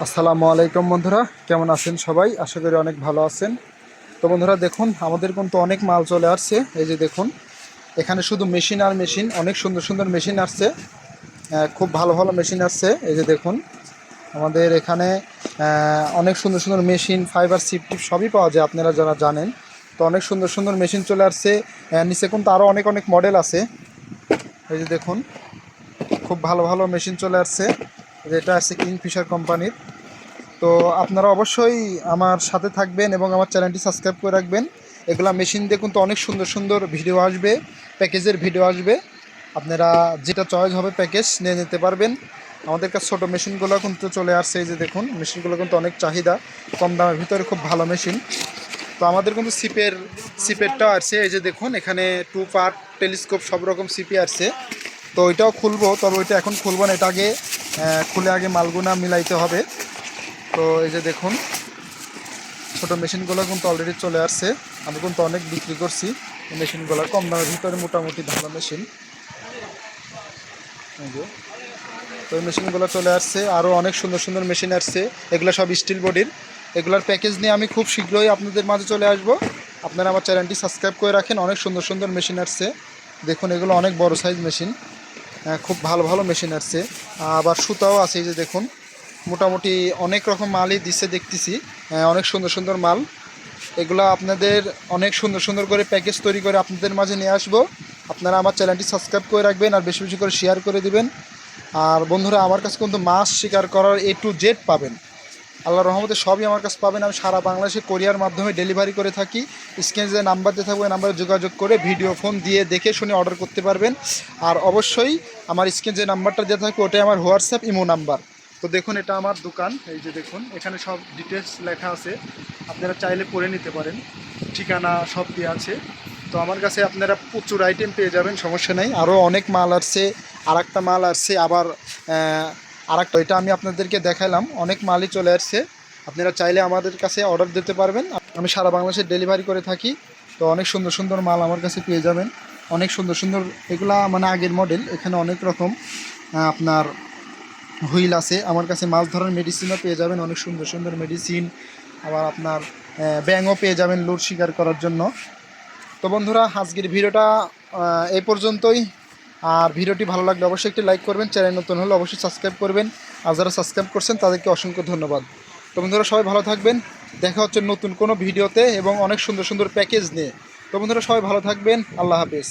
আসসালামু আলাইকুম বন্ধুরা, কেমন আছেন সবাই? আশা করি অনেক ভালো আছেন। তো বন্ধুরা, দেখুন, আমাদের কিন্তু অনেক মাল চলে আসছে। এই যে দেখুন, এখানে শুধু মেশিন আর মেশিন, অনেক সুন্দর সুন্দর মেশিন আসছে। খুব ভালো ভালো মেশিন আসছে। এই যে দেখুন, আমাদের এখানে অনেক সুন্দর সুন্দর মেশিন ফাইবার সিপ টিপ সবই পাওয়া যায় আপনারা যারা জানেন। তো অনেক সুন্দর সুন্দর মেশিন চলে আসছে। নিচে কিন্তু আরও অনেক অনেক মডেল আছে। এই যে দেখুন, খুব ভালো ভালো মেশিন চলে আসছে। যেটা আছে কিংফিশার কোম্পানির। তো আপনারা অবশ্যই আমার সাথে থাকবেন এবং আমার চ্যানেলটি সাবস্ক্রাইব করে রাখবেন। এগুলা মেশিন দিয়ে কিন্তু অনেক সুন্দর সুন্দর ভিডিও আসবে, প্যাকেজের ভিডিও আসবে। আপনারা যেটা চয়েস হবে প্যাকেজ নিয়ে নিতে পারবেন। আমাদের কাছে ছোটো মেশিনগুলো কিন্তু চলে আসছে, এই যে দেখুন, মেশিনগুলো কিন্তু অনেক চাহিদা, কম দামের ভিতরে খুব ভালো মেশিন। তো আমাদের কিন্তু সিপের, সিপেরটাও আসছে, এই যে দেখুন, এখানে টু পার্ট টেলিস্কোপ সব রকম সিপি আসছে। তো ওইটাও খুলবো, তবে ওইটা এখন খুলবো না, এটা আগে খুলে আগে মালগুনা মিলাইতে হবে। তো এই যে দেখুন, ছোটো মেশিনগুলো কিন্তু অলরেডি চলে আসছে। আমি কিন্তু অনেক বিক্রি করছি মেশিনগুলো কম দামের ভিতরে মোটামুটি ভালো মেশিন। তো এই মেশিনগুলো চলে আসছে আরও অনেক সুন্দর সুন্দর মেশিন আসছে, এগুলো সব স্টিল বডির এগুলোর প্যাকেজ নিয়ে আমি খুব শীঘ্রই আপনাদের মাঝে চলে আসব। আপনারা আমার চ্যানেলটি সাবস্ক্রাইব করে রাখেন, অনেক সুন্দর সুন্দর মেশিন আসছে। দেখুন, এগুলো অনেক বড় সাইজ মেশিন খুব ভালো ভালো মেশিন আসছে। আবার সুতাও আছে, এই যে দেখুন। মোটামুটি অনেক রকম মালই দিচ্ছে, দেখতেছি। অনেক সুন্দর সুন্দর মাল। এগুলো আপনাদের অনেক সুন্দর সুন্দর করে প্যাকেজ তৈরি করে আপনাদের মাঝে নিয়ে আসব। আপনারা আমার চ্যানেলটি সাবস্ক্রাইব করে রাখবেন আর বেশি বেশি করে শেয়ার করে দিবেন। আর বন্ধুরা, আমার কাছে কিন্তু মাছ শিকার করার এ টু জেড পাবেন। আল্লাহ রহমতে সবই আমার কাছে পাবেন। আমি সারা বাংলাদেশে কোরিয়ার মাধ্যমে ডেলিভারি করে থাকি। স্ক্রিনে যে নাম্বার দিয়ে থাকবে নাম্বারে যোগাযোগ করে ভিডিও ফোন দিয়ে দেখে শুনে অর্ডার করতে পারবেন। আর অবশ্যই আমার স্ক্রিনে যে নাম্বারটা দেওয়া থাকবে ওটাই আমার হোয়াটসঅ্যাপ ইমো নাম্বার তো দেখুন, এটা আমার দোকান। এই যে দেখুন, এখানে সব ডিটেলস লেখা আছে। আপনারা চাইলে পড়ে নিতে পারেন। ঠিকানা সব দিয়ে আছে। তো আমার কাছে আপনারা প্রচুর আইটেম পেয়ে যাবেন, সমস্যা নেই। আরও অনেক মাল আসছে আর একটা মাল আসছে, আবার আর একটা এটা আমি আপনাদেরকে দেখালাম অনেক মালই চলে আসছে। আপনারা চাইলে আমাদের কাছে অর্ডার দিতে পারবেন। আমি সারা বাংলাদেশে ডেলিভারি করে থাকি। তো অনেক সুন্দর সুন্দর মাল আমার কাছে পেয়ে যাবেন। অনেক সুন্দর সুন্দর, এগুলা মানে আগের মডেল এখানে অনেক রকম আপনার হুইল আছে। আমার কাছে মাছ ধরার মেডিসিনও পেয়ে যাবেন। অনেক সুন্দর সুন্দর মেডিসিন আবার আপনার ব্যাঙও পেয়ে যাবেন লোড শিকার করার জন্য। তো বন্ধুরা, আজকের ভিডিওটা এই পর্যন্তই। আর ভিডিওটি ভালো লাগলে অবশ্যই একটি লাইক করবেন, চ্যানেল নতুন হলে অবশ্যই সাবস্ক্রাইব করবেন, আর যারা সাবস্ক্রাইব করছেন তাদেরকে অসংখ্য ধন্যবাদ। তো বন্ধুরা, সবাই ভালো থাকবেন, দেখা হচ্ছে নতুন কোনো ভিডিওতে এবং অনেক সুন্দর সুন্দর প্যাকেজ নিয়ে। তো বন্ধুরা, সবাই ভালো থাকবেন, আল্লাহ হাফেজ।